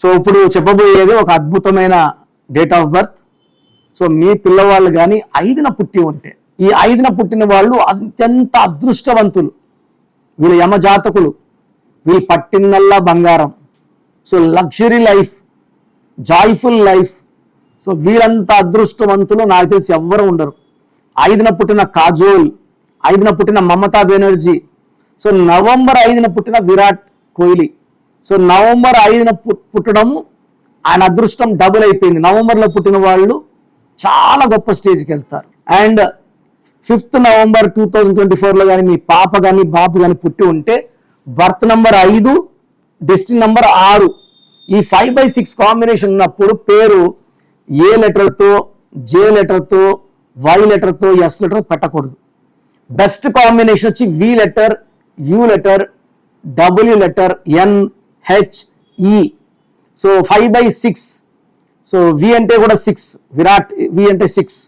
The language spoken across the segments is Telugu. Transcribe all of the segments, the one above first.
సో ఇప్పుడు చెప్పబోయేది ఒక అద్భుతమైన డేట్ ఆఫ్ బర్త్. సో మీ పిల్లవాళ్ళు కానీ ఐదున పుట్టి ఉంటే ఈ ఐదున పుట్టిన వాళ్ళు అత్యంత అదృష్టవంతులు. వీళ్ళు యమజాతకులు వీళ్ళు పట్టిందల్లా బంగారం. So luxury life joyful life. So వీరంత అదృష్టవంతులు నాకు తెలిసి ఎవ్వరు ఉండరు. ఐదున పుట్టిన కాజోల్ ఐదున పుట్టిన మమతా బెనర్జీ. సో నవంబర్ ఐదున పుట్టిన విరాట్ కోహ్లీ. సో నవంబర్ ఐదున పు- పుట్టడము ఆయన అదృష్టం డబుల్ అయిపోయింది. నవంబర్లో పుట్టిన వాళ్ళు చాలా గొప్ప స్టేజ్కి వెళ్తారు. And fifth November two thousand twenty ఫోర్లో కానీ మీ పాప కానీ బాబు కానీ పుట్టి ఉంటే బర్త్ నంబర్ ఐదు డెస్టిన్ నంబర్ ఆరు. ఈ ఫైవ్ బై సిక్స్ కాంబినేషన్ ఉన్నప్పుడు పేరు ఏ లెటర్తో జే లెటర్తో వై లెటర్తో ఎస్ లెటర్ పెట్టకూడదు. బెస్ట్ కాంబినేషన్ వచ్చి V letter U letter W letter N H ఈ so five by six so V అంటే కూడా సిక్స్ విరాట్ వి అంటే సిక్స్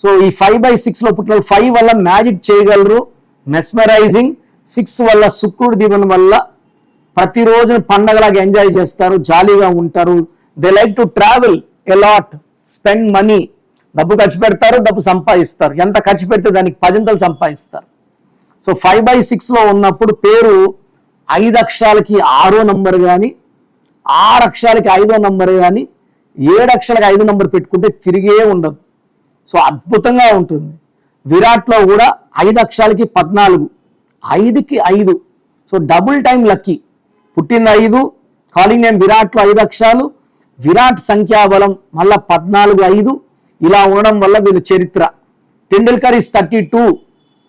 సో ఈ ఫైవ్ బై సిక్స్లో పుట్టిన ఫైవ్ వల్ల మ్యాజిక్ చేయగలరు. మెస్మరైజింగ్ సిక్స్ వల్ల శుక్రుడు దీవెన వల్ల ప్రతిరోజు పండగలాగా ఎంజాయ్ చేస్తారు. జాలీగా ఉంటారు. They like to travel a lot spend money డబ్బు ఖర్చు పెడతారు డబ్బు సంపాదిస్తారు. ఎంత ఖర్చు పెడితే దానికి పదింతలు సంపాదిస్తారు. సో ఫైవ్ బై సిక్స్లో ఉన్నప్పుడు పేరు ఐదు అక్షరాలకి ఆరో నంబర్ కానీ ఆరు అక్షరాలకి ఐదో నంబర్ కానీ ఏడు అక్షరాలకి ఐదో నంబర్ పెట్టుకుంటే తిరిగే ఉండదు. సో అద్భుతంగా ఉంటుంది. విరాట్లో కూడా ఐదు అక్షరాలకి పద్నాలుగు ఐదుకి ఐదు. So double time lucky. పుట్టింది ఐదు కాలింగ్ నేమ్ విరాట్లో ఐదు అక్షరాలు విరాట్ సంఖ్యాబలం మళ్ళా పద్నాలుగు ఐదు. ఇలా ఉండడం వల్ల వీళ్ళు చరిత్ర. Tendulkar is thirty two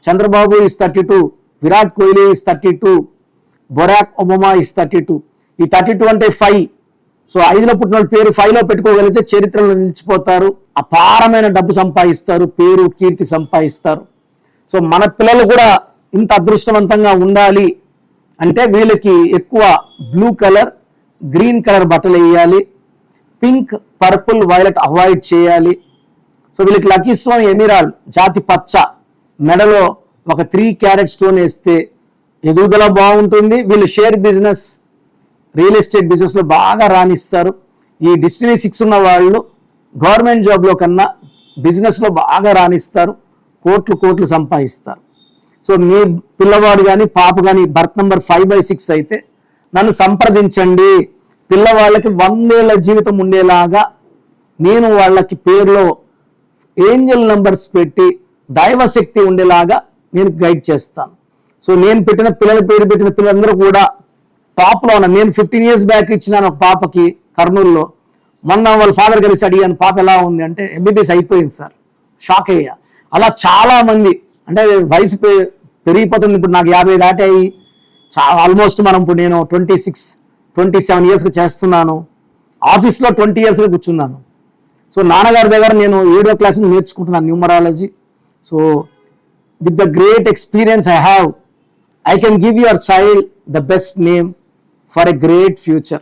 Chandrababu is thirty two Virat Kohli is thirty two Barack Obama is thirty two ఈ థర్టీ టూ అంటే ఫైవ్ సో ఐదులో పుట్టిన పేరు ఫైవ్లో పెట్టుకోగలిగితే చరిత్రలో నిలిచిపోతారు. అపారమైన డబ్బు సంపాదిస్తారు. పేరు కీర్తి సంపాదిస్తారు. సో మన పిల్లలు కూడా ఇంత అదృష్టవంతంగా ఉండాలి అంటే వీళ్ళకి ఎక్కువ బ్లూ కలర్ గ్రీన్ కలర్ బట్టలు వేయాలి. పింక్ పర్పుల్ వైలెట్ అవాయిడ్ చేయాలి. సో వీళ్ళకి లక్కీ స్టోన్ ఎమిరాల్ జాతి పచ్చ. మెడలో ఒక త్రీ క్యారెట్ స్టోన్ వేస్తే ఎదుగుదల బాగుంటుంది. వీళ్ళు షేర్ బిజినెస్ రియల్ ఎస్టేట్ బిజినెస్లో బాగా రాణిస్తారు. ఈ డిస్టినీ సిక్స్ ఉన్న వాళ్ళు గవర్నమెంట్ జాబ్లో కన్నా బిజినెస్లో బాగా రాణిస్తారు. కోట్లు కోట్లు సంపాదిస్తారు. సో మీ పిల్లవాడు కానీ పాప కానీ birth number five by six అయితే నన్ను సంప్రదించండి. పిల్లవాళ్ళకి వందేళ్ళ జీవితం ఉండేలాగా నేను వాళ్ళకి పేరులో ఏంజల్ నెంబర్స్ పెట్టి దైవశక్తి ఉండేలాగా నేను గైడ్ చేస్తాను. సో నేను పెట్టిన పిల్లల పేరు పెట్టిన పిల్లలందరూ కూడా టాప్లో ఉన్నారు నేను ఫిఫ్టీన్ ఇయర్స్ బ్యాక్ ఇచ్చినాను ఒక పాపకి కర్నూలులో. మొన్న వాళ్ళ ఫాదర్ కలిసి అడిగాను పాప ఎలా ఉంది? అంటే ఎంబీబీఎస్ అయిపోయింది సార్. షాక్ అయ్యా. అలా చాలా మంది అంటే వయసు పె- పెరిగిపోతుంది. ఇప్పుడు నాకు యాభై దాటాయి ఆల్మోస్ట్ మనం ఇప్పుడు నేను ట్వంటీ సిక్స్ ట్వంటీ సెవెన్ ఇయర్స్కి చేస్తున్నాను ఆఫీస్లో ట్వంటీ ఇయర్స్గా కూర్చున్నాను. సో నాన్నగారి దగ్గర నేను ఏడో క్లాస్ నేర్చుకుంటున్నాను numerology so with the great experience I have I can give your child the best name for a great future.